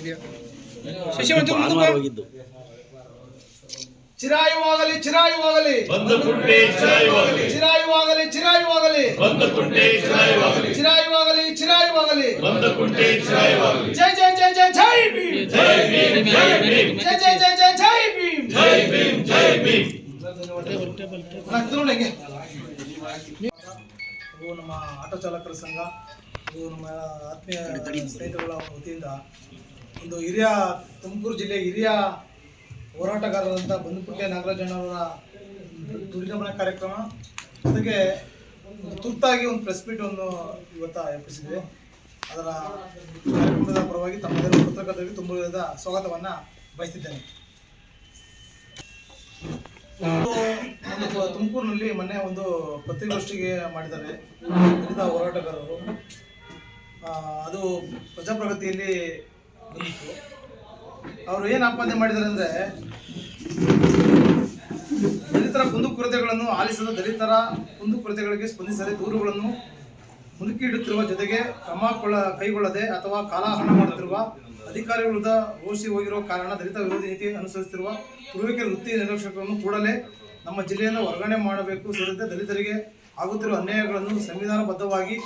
ಇದೆಯಾ ಶಶಿವಂತ ಭಾನುವಾರ ಹೋಗಿದ್ದು. ಚಿರಾಯುವಾಗಲಿ ಚಿರಾಯುವಾಗಲಿ. ಬಂದ ಕುಂಟೆ ಚಿರಾಯುವಾಗಲಿ. ಚಿರಾಯುವಾಗಲಿ ಚಿರಾಯುವಾಗಲಿ. ಬಂದ ಕುಂಟೆ ಚಿರಾಯುವಾಗಲಿ. ಚಿರಾಯುವಾಗಲಿ ಚಿರಾಯುವಾಗಲಿ. ಬಂದ ಕುಂಟೆ ಚಿರಾಯುವಾಗಲಿ. ಜೈ ಜೈ ಜೈ ಜೈ ಜೈ ಭೀಮ್. ಜೈ ಭೀಮ್ ಜೈ ಭೀಮ್. ಜೈ ಜೈ ಜೈ ಜೈ ಜೈ ಭೀಮ್. ಜೈ ಭೀಮ್ ಜೈ ಭೀಮ್. ಇದು ನಮ್ಮ ಆಟೋ ಚಾಲಕರ ಸಂಘ. ಇದು ನಮ್ಮ ಆತ್ಮೀಯ ಸ್ನೇಹಿತರುಗಳ ವತಿಯಿಂದ ಒಂದು ಹಿರಿಯ ತುಮಕೂರು ಜಿಲ್ಲೆ ಹಿರಿಯ ಹೋರಾಟಗಾರರಂತ ಬಂದುಪುಟ್ಟೆ ನಾಗರಾಜಣ್ಣವರ ದುರ್ಗಮನ ಕಾರ್ಯಕ್ರಮ. ಜೊತೆಗೆ ತುರ್ತಾಗಿ ಒಂದು ಪ್ರೆಸ್ ಮೀಟ್ ಅನ್ನು ಇವತ್ತು ಏರ್ಪಡಿಸಿದ್ವಿ. ಅದರ ಕಾರ್ಯಕ್ರಮದ ಪರವಾಗಿ ತಮ್ಮದೇ ಪತ್ರಕರ್ತರಿಗೆ ತುಂಬ ಸ್ವಾಗತವನ್ನು ಬಯಸ್ತಿದ್ದೇನೆ. ಒಂದು ತುಮಕೂರಿನಲ್ಲಿ ಮೊನ್ನೆ ಒಂದು ಪತ್ರಿಕೋಷ್ಠಿಗೆ ಮಾಡಿದ್ದಾರೆ. ದಲಿತ ಹೋರಾಟಗಾರರು. ಅದು ಪ್ರಜಾಪ್ರಗತಿಯಲ್ಲಿ ಅವರು ಏನು ಆಪಾದನೆ ಮಾಡಿದ್ದಾರೆ ಅಂದರೆ ದಲಿತರ ಕುಂದುಕೊರತೆಗಳನ್ನು ಆಲಿಸದ ದಲಿತರ ಕುಂದುಕೊರತೆಗಳಿಗೆ ಸ್ಪಂದಿಸದೆ ದೂರುಗಳನ್ನು ಮುದುಕಿ ಇಡುತ್ತಿರುವ ಜೊತೆಗೆ ಕ್ರಮ ಕೊಳ್ಳ, ಕೈಗೊಳ್ಳದೆ ಅಥವಾ ಕಾಲಹರಣ ಮಾಡುತ್ತಿರುವ ಅಧಿಕಾರಿಗಳ ವಿರುದ್ಧ ಹೋಗಿರೋ ಹೋಗಿರುವ ಕಾರಣ ದಲಿತ ವಿರೋಧಿ ನೀತಿ ಅನುಸರಿಸುತ್ತಿರುವ ಪೂರ್ವಿಕ ವೃತ್ತಿ ನಿರೀಕ್ಷಕರನ್ನು ಕೂಡಲೇ ನಮ್ಮ ಜಿಲ್ಲೆಯನ್ನು ವರ್ಗಾವಣೆ ಮಾಡಬೇಕು ಸೇರಿದಂತೆ ದಲಿತರಿಗೆ ಆಗುತ್ತಿರುವ ಅನ್ಯಾಯಗಳನ್ನು ಸಂವಿಧಾನಬದ್ಧವಾಗಿ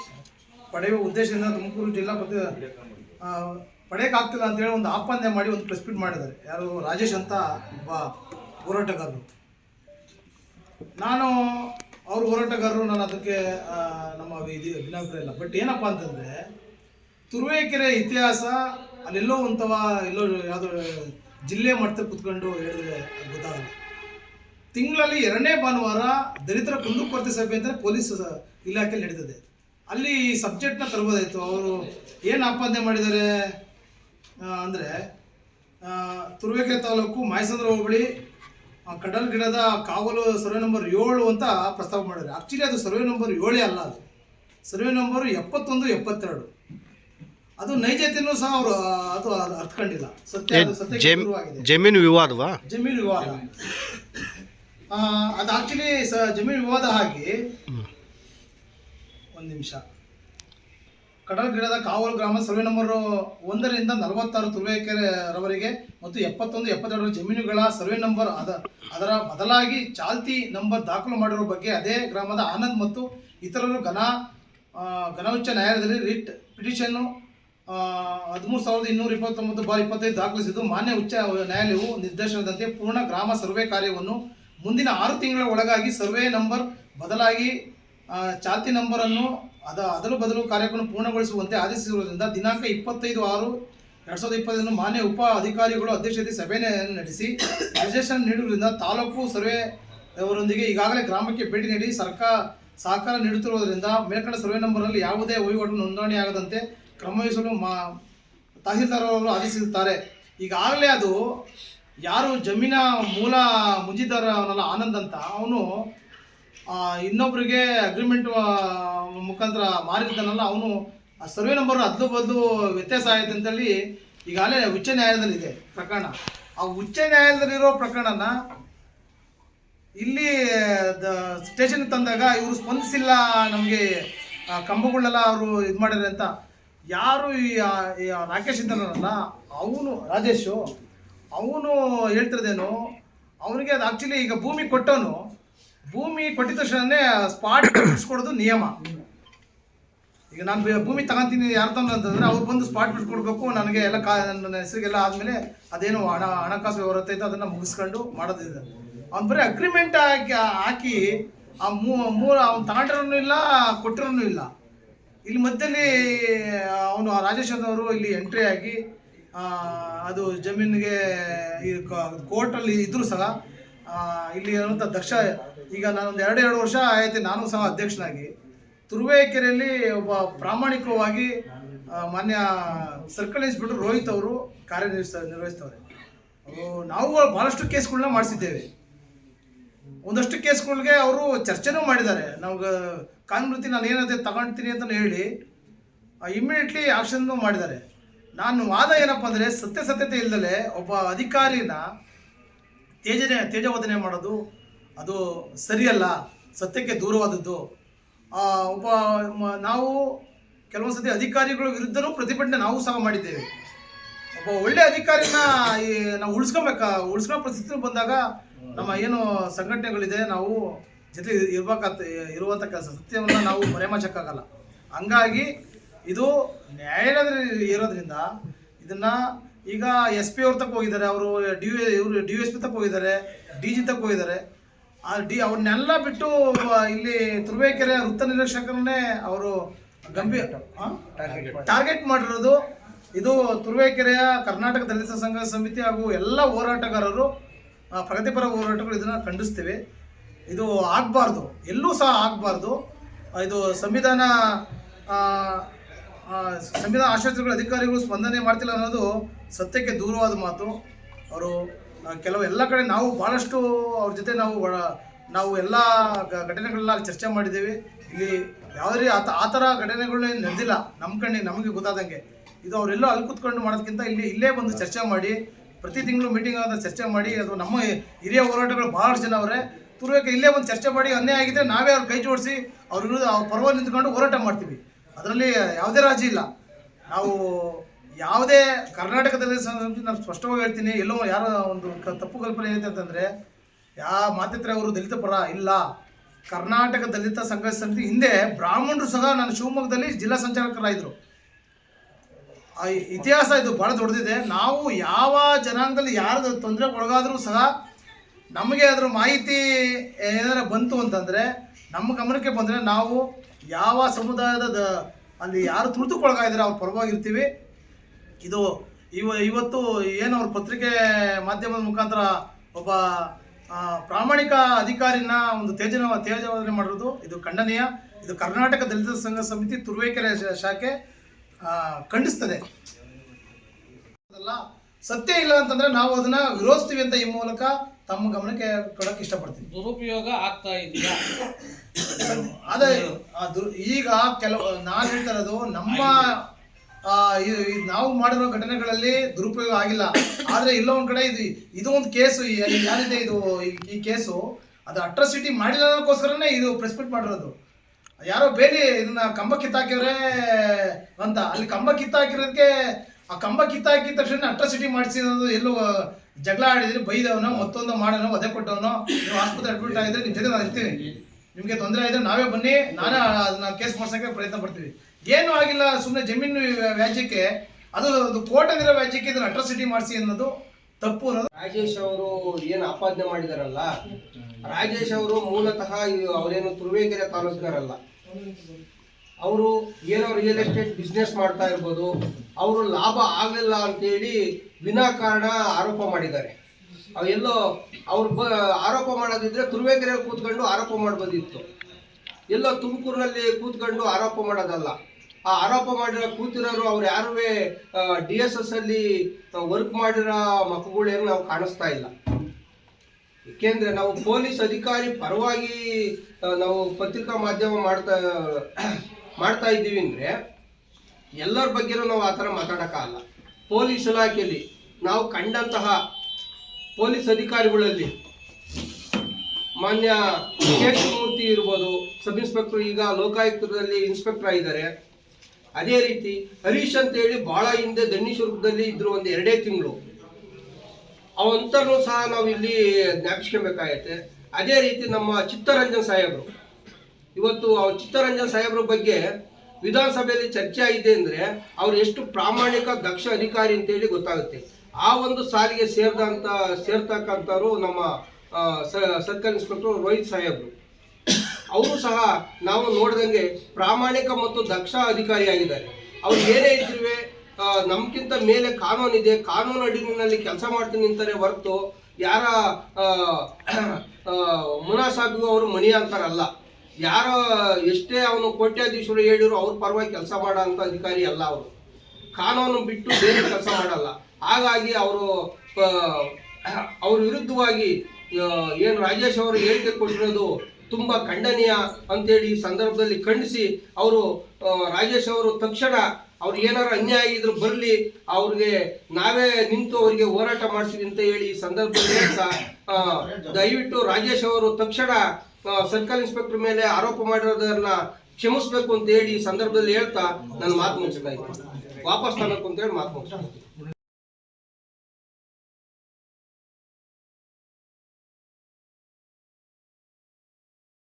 ಪಡೆಯುವ ಉದ್ದೇಶದಿಂದ ತುಮಕೂರು ಜಿಲ್ಲಾ ಪ್ರತಿ ಪಡೆಯಕ್ಕಾಗ್ತಿಲ್ಲ ಅಂತೇಳಿ ಒಂದು ಆಪಾದನೆ ಮಾಡಿ ಒಂದು ಪ್ರೆಸ್ ಮೀಟ್ ಮಾಡಿದ್ದಾರೆ. ಯಾರು? ರಾಜೇಶ್ ಅಂತ ಒಬ್ಬ ಹೋರಾಟಗಾರರು. ನಾನು ಅವ್ರ ಹೋರಾಟಗಾರರು, ನಾನು ಅದಕ್ಕೆ ನಮ್ಮ ಇದು ಭಿನ್ನಾಭಿಪ್ರಾಯ ಇಲ್ಲ. ಬಟ್ ಏನಪ್ಪ ಅಂತಂದರೆ, ತುರುವೇಕೆರೆ ಇತಿಹಾಸ, ಅಲ್ಲೆಲ್ಲೋ ಒಂಥವ ಎಲ್ಲೋ ಯಾವುದೋ ಜಿಲ್ಲೆ ಮಟ್ಟದಲ್ಲಿ ಕುತ್ಕೊಂಡು ಹೇಳಿದ್ರೆ ಗೊತ್ತಾಗಲ್ಲ. ತಿಂಗಳಲ್ಲಿ ಎರಡನೇ ಭಾನುವಾರ ದಲಿತರ ಕುಂದುಕೊರತೆ ಸಭೆ ಅಂತ ಪೊಲೀಸ್ ಇಲಾಖೆಯಲ್ಲಿ ನಡೀತದೆ. ಅಲ್ಲಿ ಈ ಸಬ್ಜೆಕ್ಟ್ನ ತರ್ಬೋದಾಯಿತು. ಅವರು ಏನು ಆಪಾದನೆ ಮಾಡಿದ್ದಾರೆ? ಅಂದರೆ ತುರುವೇಕೆ ತಾಲೂಕು ಮಾಯಸಂದ್ರ ಹೋಬಳಿ ಕಡಲ್ ಗಿಡದ ಕಾವಲು ಸರ್ವೆ ನಂಬರ್ ಏಳು ಅಂತ ಪ್ರಸ್ತಾವ ಮಾಡಿದ್ದಾರೆ. ಆ್ಯಕ್ಚುಲಿ ಅದು ಸರ್ವೆ ನಂಬರ್ ಏಳೇ ಅಲ್ಲ ಅದು. ಸರ್ವೆ ನಂಬರ್ ಎಪ್ಪತ್ತೊಂದು ಎಪ್ಪತ್ತೆರಡು. ಅದು ನೈಜತೆಯೂ ಸಹ ಅವರು ಅದು ಅರ್ಥಕೊಂಡಿಲ್ಲ ಸತ್ಯ ದೂರವಾಗಿದೆ ಜಮೀನು ವಿವಾದವಾ? ಜಮೀನು ವಿವಾದ. ಅದು ಆಕ್ಚುಲಿ ಸ ಜಮೀನು ವಿವಾದ ಆಗಿ ಒಂದು ನಿಮಿಷ. ಕಡಲ ಗಿಡದ ಕಾವಲು ಗ್ರಾಮ ಸರ್ವೆ ನಂಬರ್ ಒಂದರಿಂದ ನಲವತ್ತಾರು ತುರುವೇಕೆರೆರವರೆಗೆ ಮತ್ತು ಎಪ್ಪತ್ತೊಂದು ಎಪ್ಪತ್ತೆರಡು ಜಮೀನುಗಳ ಸರ್ವೆ ನಂಬರ್ ಅದ ಅದರ ಬದಲಾಗಿ ಚಾಲ್ತಿ ನಂಬರ್ ದಾಖಲು ಮಾಡಿರುವ ಬಗ್ಗೆ ಅದೇ ಗ್ರಾಮದ ಆನಂದ್ ಮತ್ತು ಇತರರು ಘನ ಆ, ಘನ ಉಚ್ಚ ನ್ಯಾಯಾಲಯದಲ್ಲಿ ರಿಟ್ ಪಿಟಿಷನ್ನು ಹದಿಮೂರು ಸಾವಿರದ ಇನ್ನೂರ ಇಪ್ಪತ್ತೊಂಬತ್ತು ಬಾರ್ ಇಪ್ಪತ್ತೈದು ದಾಖಲಿಸಿದ್ದು. ಮಾನ್ಯ ಉಚ್ಚ ನ್ಯಾಯಾಲಯವು ನಿರ್ದೇಶನದಂತೆ ಪೂರ್ಣ ಗ್ರಾಮ ಸರ್ವೆ ಕಾರ್ಯವನ್ನು ಮುಂದಿನ ಆರು ತಿಂಗಳ ಒಳಗಾಗಿ ಸರ್ವೆ ನಂಬರ್ ಬದಲಾಗಿ ಚಾಲ್ತಿ ನಂಬರನ್ನು ಅದ ಅದಲು ಬದಲು ಕಾರ್ಯಕ್ರಮ ಪೂರ್ಣಗೊಳಿಸುವಂತೆ ಆದೇಶಿಸಿರುವುದರಿಂದ ದಿನಾಂಕ ಇಪ್ಪತ್ತೈದು ಆರು ಎರಡ್ ಸಾವಿರದ ಇಪ್ಪತ್ತೈದನ್ನು ಮಾನ್ಯ ಉಪ ಅಧಿಕಾರಿಗಳು ಅಧ್ಯಕ್ಷತೆ ಸಭೆಯನ್ನು ನಡೆಸಿ ಸಜೆಷನ್ ನೀಡುವುದರಿಂದ ತಾಲೂಕು ಸರ್ವೆ ಅವರೊಂದಿಗೆ ಈಗಾಗಲೇ ಗ್ರಾಮಕ್ಕೆ ಭೇಟಿ ನೀಡಿ ಸರ್ಕಾರ ಸಹಕಾರ ನೀಡುತ್ತಿರುವುದರಿಂದ ಮೇಲ್ಕಂಡ ಸರ್ವೆ ನಂಬರ್ನಲ್ಲಿ ಯಾವುದೇ ವಹಿವಾಟು ನೋಂದಣಿಯಾಗದಂತೆ ಕ್ರಮವಹಿಸಲು ಮಾ ತಹಸೀಲ್ದಾರ್ ಆದೇಶಿಸುತ್ತಾರೆ. ಈಗಾಗಲೇ ಅದು ಯಾರು ಜಮೀನ ಮೂಲ ಮುಂಜಿದ್ದಾರ ಅವನಲ್ಲ ಆನಂದ್ ಅಂತ, ಅವನು ಇನ್ನೊಬ್ಬರಿಗೆ ಅಗ್ರಿಮೆಂಟ್ ಮುಖಾಂತರ ಮಾರಿರ್ತಾನಲ್ಲ ಅವನು ಸರ್ವೆ ನಂಬರ್ ಅದ್ಲು ಬದ್ದು ವ್ಯತ್ಯಾಸ ಆಯಿತು ಅಂತೇಳಿ ಈಗಾಗಲೇ ಉಚ್ಚ ನ್ಯಾಯಾಲಯದಲ್ಲಿದೆ ಪ್ರಕರಣ. ಆ ಉಚ್ಚ ನ್ಯಾಯಾಲಯದಲ್ಲಿರೋ ಪ್ರಕರಣನ ಇಲ್ಲಿ ಸ್ಟೇಷನ್ ತಂದಾಗ ಇವರು ಸ್ಪಂದಿಸಿಲ್ಲ, ನಮಗೆ ಕಂಬಗಳನ್ನೆಲ್ಲ ಅವರು ಇದು ಮಾಡಿದ್ರೆ ಅಂತ. ಯಾರು ಈ ರಾಕೇಶ್ ಇದ್ದಾನಲ್ಲ ಅವನು, ರಾಜೇಶು, ಅವನು ಹೇಳ್ತಿರೋದೇನು, ಅವನಿಗೆ ಅದು ಆ್ಯಕ್ಚುಲಿ ಈಗ ಭೂಮಿ ಕೊಟ್ಟವನು ಭೂಮಿ ಕೊಟ್ಟಿದ ತಕ್ಷಣನೇ ಸ್ಪಾಟ್ ಬಿಡಿಸ್ಕೊಡೋದು ನಿಯಮ. ಈಗ ನಾನು ಭೂಮಿ ತಗೊಂತೀನಿ ಯಾರು ತಂದ್ರೆ ಅಂತಂದ್ರೆ ಅವ್ರು ಬಂದು ಸ್ಪಾಟ್ ಬಿಟ್ಕೊಡ್ಬೇಕು ನನಗೆ ಎಲ್ಲ ಕಾ ನನ್ನ ಹೆಸರಿಗೆಲ್ಲ ಆದಮೇಲೆ ಅದೇನು ಹಣ, ಹಣಕಾಸು ವ್ಯವಹಾರ ಐತೆ ಅದನ್ನು ಮುಗಿಸ್ಕೊಂಡು ಮಾಡೋದಿದೆ. ಅವ್ನು ಬರೀ ಅಗ್ರಿಮೆಂಟ್ ಹಾಕಿ ಹಾಕಿ ಆ ಮೂರು ಅವ್ನು ತಗೊಂಡಿರೋನು ಇಲ್ಲ, ಕೊಟ್ಟಿರೋನು ಇಲ್ಲ. ಇಲ್ಲಿ ಮಧ್ಯದಲ್ಲಿ ಅವನು ರಾಜೇಶ್ ಅವರು ಇಲ್ಲಿ ಎಂಟ್ರಿ ಆಗಿ ಅದು ಜಮೀನಿಗೆ ಈ ಕೋರ್ಟಲ್ಲಿ ಇದ್ರು ಸಹ ಇಲ್ಲಿ ಇರುವಂಥ ದಕ್ಷ, ಈಗ ನಾನೊಂದು ಎರಡು ಎರಡು ವರ್ಷ ಆಯ್ತು, ನಾನು ಸಹ ಅಧ್ಯಕ್ಷನಾಗಿ. ತುರುವೇಕೆರೆಯಲ್ಲಿ ಒಬ್ಬ ಪ್ರಾಮಾಣಿಕವಾಗಿ ಮಾನ್ಯ ಸರ್ಕಲ್ ಇನ್ಸ್ಪೆಕ್ಟರ್ ರೋಹಿತ್ ಅವರು ಕಾರ್ಯನಿರ್ವಹಿಸ ನಿರ್ವಹಿಸ್ತವ್ರೆ. ನಾವು ಭಾಳಷ್ಟು ಕೇಸ್ಗಳನ್ನ ಮಾಡಿಸಿದ್ದೇವೆ. ಒಂದಷ್ಟು ಕೇಸ್ಗಳಿಗೆ ಅವರು ಚರ್ಚೆನೂ ಮಾಡಿದ್ದಾರೆ. ನಮ್ಗೆ ಕಾನೂನು ನಾನು ಏನಂತ ತಗೊಳ್ತೀನಿ ಅಂತ ಹೇಳಿ ಇಮಿಡಿಯೇಟ್ಲಿ ಆಕ್ಷನ್ನು ಮಾಡಿದ್ದಾರೆ. ನಾನು ವಾದ ಏನಪ್ಪ ಅಂದರೆ, ಸತ್ಯಾಸತ್ಯತೆ ಇಲ್ಲದಲೇ ಒಬ್ಬ ಅಧಿಕಾರಿನ ತೇಜನೆ, ತೇಜವಧನೆ ಮಾಡೋದು ಅದು ಸರಿಯಲ್ಲ, ಸತ್ಯಕ್ಕೆ ದೂರವಾದದ್ದು. ಒಬ್ಬ ನಾವು ಕೆಲವೊಂದು ಸತಿ ಅಧಿಕಾರಿಗಳ ವಿರುದ್ಧನೂ ಪ್ರತಿಭಟನೆ ನಾವು ಸಹ ಮಾಡಿದ್ದೇವೆ. ಒಬ್ಬ ಒಳ್ಳೆ ಅಧಿಕಾರಿನ ಈ, ನಾವು ಉಳಿಸ್ಕೊಬೇಕ, ಉಳಿಸ್ಕೊ ಪರಿಸ್ಥಿತಿ ಬಂದಾಗ ನಮ್ಮ ಏನು ಸಂಘಟನೆಗಳಿದೆ, ನಾವು ಜೊತೆ ಇರ್ಬೇಕಾಗ್ತ ಇರುವಂಥ ಕೆಲಸ ಸತ್ಯವನ್ನು ನಾವು ಮರೆಮಾಚಕ್ಕಾಗಲ್ಲ. ಹಂಗಾಗಿ ಇದು ನ್ಯಾಯಾಲಯದಲ್ಲಿ ಇರೋದ್ರಿಂದ ಇದನ್ನ ಈಗ ಎಸ್ ಪಿ ಅವ್ರ ತಕ್ಕ ಹೋಗಿದ್ದಾರೆ, ಅವರು ಡಿ ಇವರು ಡಿ ಎಸ್ ಪಿ ತಕ್ಕ ಹೋಗಿದ್ದಾರೆ ಡಿ ಜಿ ತಕ್ಕ ಹೋಗಿದ್ದಾರೆ. ಆ ಡಿ ಅವ್ರನ್ನೆಲ್ಲ ಬಿಟ್ಟು ಇಲ್ಲಿ ತುರುವೇಕೆರೆ ವೃತ್ತ ನಿರೀಕ್ಷಕರನ್ನೇ ಅವರು ಗಂಭೀರ ಟಾರ್ಗೆಟ್ ಮಾಡಿರೋದು ಇದು ತುರುವೇಕೆರೆಯ ಕರ್ನಾಟಕ ದಲಿತ ಸಂಘ ಸಮಿತಿ ಹಾಗೂ ಎಲ್ಲ ಹೋರಾಟಗಾರರು ಪ್ರಗತಿಪರ ಹೋರಾಟಗಳು ಇದನ್ನು ಖಂಡಿಸ್ತೀವಿ. ಇದು ಆಗಬಾರ್ದು, ಎಲ್ಲೂ ಸಹ ಆಗಬಾರ್ದು. ಇದು ಸಂವಿಧಾನ ಸಂವಿಧಾನ ಆಶ್ರಯಗಳ ಅಧಿಕಾರಿಗಳು ಸ್ಪಂದನೆ ಮಾಡ್ತಿಲ್ಲ ಅನ್ನೋದು ಸತ್ಯಕ್ಕೆ ದೂರವಾದ ಮಾತು. ಅವರು ಕೆಲವು ಎಲ್ಲ ಕಡೆ ನಾವು ಭಾಳಷ್ಟು ಅವ್ರ ಜೊತೆ ನಾವು ನಾವು ಎಲ್ಲ ಘಟನೆಗಳನ್ನ ಚರ್ಚೆ ಮಾಡಿದ್ದೀವಿ. ಇಲ್ಲಿ ಯಾವುದೇ ಆ ತ- ಆ ಥರ ಘಟನೆಗಳು ನಡೆದಿಲ್ಲ. ನಮ್ಮ ಕಣ್ಣಿಗೆ ನಮಗೆ ಗೊತ್ತಾದಂಗೆ. ಇದು ಅವರೆಲ್ಲೋ ಅಲ್ಲಿ ಕೂತ್ಕೊಂಡು ಮಾಡೋದಕ್ಕಿಂತ ಇಲ್ಲಿ, ಇಲ್ಲೇ ಬಂದು ಚರ್ಚೆ ಮಾಡಿ, ಪ್ರತಿ ತಿಂಗಳು ಮೀಟಿಂಗ್ ಆದ ಚರ್ಚೆ ಮಾಡಿ, ಅದು ನಮ್ಮ ಹಿರಿಯ ಹೋರಾಟಗಳು ಭಾಳಷ್ಟು ಜನ ಅವರೇ. ತುರ್ಬೇಕು ಇಲ್ಲೇ ಒಂದು ಚರ್ಚೆ ಮಾಡಿ, ಅನ್ಯಾಯ ಆಗಿದ್ರೆ ನಾವೇ ಅವ್ರು ಕೈ ಜೋಡಿಸಿ ಅವ್ರ ವಿರುದ್ಧ ಅವ್ರ ಪರವಾಗಿ ನಿಂತ್ಕೊಂಡು ಹೋರಾಟ ಮಾಡ್ತೀವಿ. ಅದರಲ್ಲಿ ಯಾವುದೇ ರಾಜಿ ಇಲ್ಲ. ನಾವು ಯಾವುದೇ ಕರ್ನಾಟಕದಲ್ಲಿ ನಾನು ಸ್ಪಷ್ಟವಾಗಿ ಹೇಳ್ತೀನಿ, ಎಲ್ಲೋ ಯಾರ ಒಂದು ತಪ್ಪು ಕಲ್ಪನೆ ಏನೈತೆ ಅಂತಂದರೆ, ಯಾ ಮಾತಿತ್ರ ಅವರು ದಲಿತ ಪರ ಇಲ್ಲ. ಕರ್ನಾಟಕ ದಲಿತ ಸಂಘ ಸಮಿತಿ ಹಿಂದೆ ಬ್ರಾಹ್ಮಣರು ಸಹ ನಾನು ಶಿವಮೊಗ್ಗದಲ್ಲಿ ಜಿಲ್ಲಾ ಸಂಚಾಲಕರಾಯಿದ್ರು ಇತಿಹಾಸ ಇದು ಭಾಳ ದೊಡ್ಡದಿದೆ. ನಾವು ಯಾವ ಜನಾಂಗದಲ್ಲಿ ಯಾರು ತೊಂದರೆಗೆ ಒಳಗಾದರೂ ಸಹ ನಮಗೆ ಅದರ ಮಾಹಿತಿ ಏನಾರ ಬಂತು ಅಂತಂದರೆ, ನಮ್ಮ ಗಮನಕ್ಕೆ ಬಂದರೆ ನಾವು ಯಾವ ಸಮುದಾಯದ ಅಲ್ಲಿ ಯಾರು ತುಳಿದುಕೊಳಗಾಗಿದ್ದಾರೆ ಅವ್ರ ಪರವಾಗಿರ್ತೀವಿ. ಇದು ಇವ ಇವತ್ತು ಏನು ಅವ್ರ ಪತ್ರಿಕೆ ಮಾಧ್ಯಮದ ಮುಖಾಂತರ ಒಬ್ಬ ಪ್ರಾಮಾಣಿಕ ಅಧಿಕಾರಿನ ಒಂದು ತೇಜನ ತೇಜವಾದನೆ ಮಾಡಿರೋದು. ಇದು ಖಂಡನೀಯ. ಇದು ಕರ್ನಾಟಕ ದಲಿತ ಸಂಘ ಸಮಿತಿ ತುರುವೇಕೆರೆ ಶಾಖೆ ಆ, ಖಂಡಿಸ್ತದೆ. ಸತ್ಯ ಇಲ್ಲ ಅಂತಂದ್ರೆ ನಾವು ಅದನ್ನ ವಿರೋಧಿಸ್ತೀವಿ ಅಂತ ಈ ಮೂಲಕ ತಮ್ಮ ಗಮನಕ್ಕೆ ಕೊಡಕ್ಕೆ ಇಷ್ಟಪಡ್ತೀನಿ. ದುರುಪಯೋಗ ಆಗ್ತಾ ಇದೆಯಾ? ಅದೇ ಈಗ ಕೆಲವು ನಾನು ಹೇಳ್ತಾ ಇರೋದು ನಮ್ಮ ನಾವು ಮಾಡಿರೋ ಘಟನೆಗಳಲ್ಲಿ ದುರುಪಯೋಗ ಆಗಿಲ್ಲ. ಆದ್ರೆ ಇಲ್ಲೋ ಒಂದ್ ಕಡೆ ಇದು ಇದು ಒಂದು ಕೇಸು ಯಾರಿದೆ ಇದು, ಈ- ಕೇಸು? ಅದು ಅಟ್ರಾಸಿಟಿ ಮಾಡಿಲ್ಲ ಅನ್ನೋಕ್ಕೋಸ್ಕರನೇ ಇದು ಪ್ರೆಸ್ಪೆಕ್ಟ್ ಮಾಡಿರೋದು. ಯಾರೋ ಬೇಲಿ ಇದನ್ನ ಕಂಬ ಕಿತ್ತಾಕಿದ್ರೆ ಅಂತ. ಅಲ್ಲಿ ಕಂಬ ಕಿತ್ತಾಕಿರೋದಕ್ಕೆ ಆ ಕಂಬ ಕಿತ್ತಾಕಿದ ತಕ್ಷಣ ಅಟ್ರಾಸಿಟಿ ಮಾಡಿಸಿ ಎಲ್ಲೂ ಜಗಳ ಆಡಿದ್ರೆ ಬೈದವನೋ, ಮತ್ತೊಂದು ಮಾಡೋನೋ ಒದೆ ಕೊಟ್ಟವನೋ, ನೀವು ಆಸ್ಪತ್ರೆ ಅಡ್ಮಿಟ್ ಆಗಿದ್ರೆ ನಿಮ್ಮ ಜೊತೆ ನಾನು ಇರ್ತೀವಿ ನಿಮಗೆ ತೊಂದರೆ ಆಯ್ತು ನಾವೇ ಬನ್ನಿ, ನಾನೇ ಅದನ್ನ ಕೇಸ್ ಮಾಡ್ಸೋಕ್ಕೆ ಪ್ರಯತ್ನ ಪಡ್ತೀವಿ. ಏನೂ ಆಗಿಲ್ಲ ಸುಮ್ಮನೆ ಜಮೀನು ವ್ಯಾಜ್ಯಕ್ಕೆ, ಅದು ಅದು ಕೋರ್ಟಲ್ಲಿರೋ ವ್ಯಾಜ್ಯಕ್ಕೆ ಇದನ್ನ ಅಟ್ರಾಸಿಟಿ ಮಾಡಿಸಿ ಅನ್ನೋದು ತಪ್ಪು ಅನ್ನೋದು. ರಾಜೇಶ್ ಅವರು ಏನು ಆಪಾದನೆ ಮಾಡಿದಾರಲ್ಲ, ರಾಜೇಶ್ ಅವರು ಮೂಲತಃ ಅವರೇನು ತುರುವೇಕೆರೆ ತಾಲೂಕಿನರಲ್ಲ ಅವರು ಏನೋ ರಿಯಲ್ ಎಸ್ಟೇಟ್ ಬಿಸ್ನೆಸ್ ಮಾಡ್ತಾ ಇರ್ಬೋದು, ಅವರು ಲಾಭ ಆಗಲಿಲ್ಲ ಅಂತೇಳಿ ವಿನಾಕಾರಣ ಆರೋಪ ಮಾಡಿದ್ದಾರೆ. ಎಲ್ಲೋ ಅವ್ರು ಬ ಆರೋಪ ಮಾಡೋದಿದ್ರೆ ತುರುವೇಕೆರೆ ಕೂತ್ಕೊಂಡು ಆರೋಪ ಮಾಡ್ಬೋದಿತ್ತು. ಎಲ್ಲೋ ತುಮಕೂರಿನಲ್ಲಿ ಕೂತ್ಕೊಂಡು ಆರೋಪ ಮಾಡೋದಲ್ಲ. ಆ ಆರೋಪ ಮಾಡಿರೋ ಕೂತಿರೋರು ಅವ್ರು ಯಾರೂ ಡಿ ಎಸ್ ಎಸ್ ಅಲ್ಲಿ ವರ್ಕ್ ಮಾಡಿರೋ ಮಕ್ಕಳೇನು ನಾವು ಕಾಣಿಸ್ತಾ ಇಲ್ಲ. ಏಕೆಂದ್ರೆ ನಾವು ಪೊಲೀಸ್ ಅಧಿಕಾರಿ ಪರವಾಗಿ ನಾವು ಪತ್ರಿಕಾ ಮಾಧ್ಯಮ ಮಾಡ್ತಾ ಮಾಡ್ತಾ ಇದ್ದೀವಿ ಅಂದ್ರೆ, ಎಲ್ಲರ ಬಗ್ಗೆನೂ ನಾವು ಆ ಥರ ಮಾತಾಡೋಕ್ಕಾಗಲ್ಲ ಪೊಲೀಸ್ ಇಲಾಖೆಯಲ್ಲಿ ನಾವು ಕಂಡಂತಹ ಪೊಲೀಸ್ ಅಧಿಕಾರಿಗಳಲ್ಲಿ ಮಾನ್ಯ ಮೂರ್ತಿ ಇರ್ಬೋದು, ಸಬ್ ಇನ್ಸ್ಪೆಕ್ಟರ್ ಈಗ ಲೋಕಾಯುಕ್ತದಲ್ಲಿ ಇನ್ಸ್ಪೆಕ್ಟರ್ ಆಗಿದ್ದಾರೆ. ಅದೇ ರೀತಿ ಹರೀಶ್ ಅಂತ ಹೇಳಿ ಬಹಳ ಹಿಂದೆ ದಣ್ಣಿಶುರ್ಗದಲ್ಲಿ ಇದ್ರು ಒಂದು ಎರಡೇ ತಿಂಗಳು. ಅವಂತರೂ ಸಹ ನಾವು ಇಲ್ಲಿ ಜ್ಞಾಪಿಸ್ಕೊಬೇಕಾಗತ್ತೆ. ಅದೇ ರೀತಿ ನಮ್ಮ ಚಿತ್ತರಂಜನ್ ಸಾಹೇಬರು. ಇವತ್ತು ಅವ್ರ ಚಿತ್ತರಂಜನ್ ಸಾಹೇಬ್ರ ಬಗ್ಗೆ ವಿಧಾನಸಭೆಯಲ್ಲಿ ಚರ್ಚೆ ಆಗಿದೆ ಅಂದ್ರೆ ಅವ್ರು ಎಷ್ಟು ಪ್ರಾಮಾಣಿಕ ದಕ್ಷ ಅಧಿಕಾರಿ ಅಂತೇಳಿ ಗೊತ್ತಾಗುತ್ತೆ. ಆ ಒಂದು ಸಾಲಿಗೆ ಸೇರಿದಂಥ ಸೇರ್ತಕ್ಕಂಥವ್ರು ನಮ್ಮ ಸರ್ಕಲ್ ಇನ್ಸ್ಪೆಕ್ಟರ್ ರೋಹಿತ್ ಸಾಹೇಬ್ರು. ಅವರು ಸಹ ನಾವು ನೋಡಿದಂಗೆ ಪ್ರಾಮಾಣಿಕ ಮತ್ತು ದಕ್ಷ ಅಧಿಕಾರಿಯಾಗಿದ್ದಾರೆ. ಅವ್ರು ಏನೇ ಇದ್ರೂ ನಮ್ಗಿಂತ ಮೇಲೆ ಕಾನೂನಿದೆ, ಕಾನೂನು ಅಡಿನಲ್ಲಿ ಕೆಲಸ ಮಾಡ್ತೀನಿ ಅಂತಾರೆ ಹೊರತು ಯಾರ ಮುನಾಸಾಬಿಗೂ ಅವರು ಮಣಿ ಅಂತಾರಲ್ಲ, ಯಾರ ಎಷ್ಟೇ ಅವನು ಕೋಟ್ಯಾಧೀಶರು ಹೇಳಿದ್ರು ಅವ್ರ ಪರವಾಗಿ ಕೆಲಸ ಮಾಡೋ ಅಂತ ಅಧಿಕಾರಿ ಅಲ್ಲ ಅವರು. ಕಾನೂನು ಬಿಟ್ಟು ಬೇರೆ ಕೆಲಸ ಮಾಡಲ್ಲ. ಹಾಗಾಗಿ ಅವರು ಅವ್ರ ವಿರುದ್ಧವಾಗಿ ಏನು ರಾಜೇಶ್ ಅವರು ಹೇಳಿಕೆ ಕೊಟ್ಟಿರೋದು ತುಂಬಾ ಖಂಡನೀಯ ಅಂತೇಳಿ ಈ ಸಂದರ್ಭದಲ್ಲಿ ಖಂಡಿಸಿ ಅವರು ರಾಜೇಶ್ ಅವರು ತಕ್ಷಣ ಅವ್ರು ಏನಾರು ಅನ್ಯಾಯ ಇದ್ರು ಬರಲಿ, ಅವ್ರಿಗೆ ನಾವೇ ನಿಂತು ಅವರಿಗೆ ಹೋರಾಟ ಮಾಡ್ತೀವಿ ಅಂತ ಹೇಳಿ ಈ ಸಂದರ್ಭದಲ್ಲಿ ಹೇಳ್ತಾ ದಯವಿಟ್ಟು ರಾಜೇಶ್ ಅವರು ತಕ್ಷಣ ಸರ್ಕಲ್ ಇನ್ಸ್ಪೆಕ್ಟರ್ ಮೇಲೆ ಆರೋಪ ಮಾಡಿರೋದನ್ನ ಕ್ಷಮಿಸ್ಬೇಕು ಅಂತ ಹೇಳಿ ಈ ಸಂದರ್ಭದಲ್ಲಿ ಹೇಳ್ತಾ ನನ್ನ ಮಾತು ಇದ್ದೀನಿ. ವಾಪಸ್ ತಗೋಬೇಕು ಅಂತ ಹೇಳಿ ಮಾತು ಮುಗಿಸ್ತಾ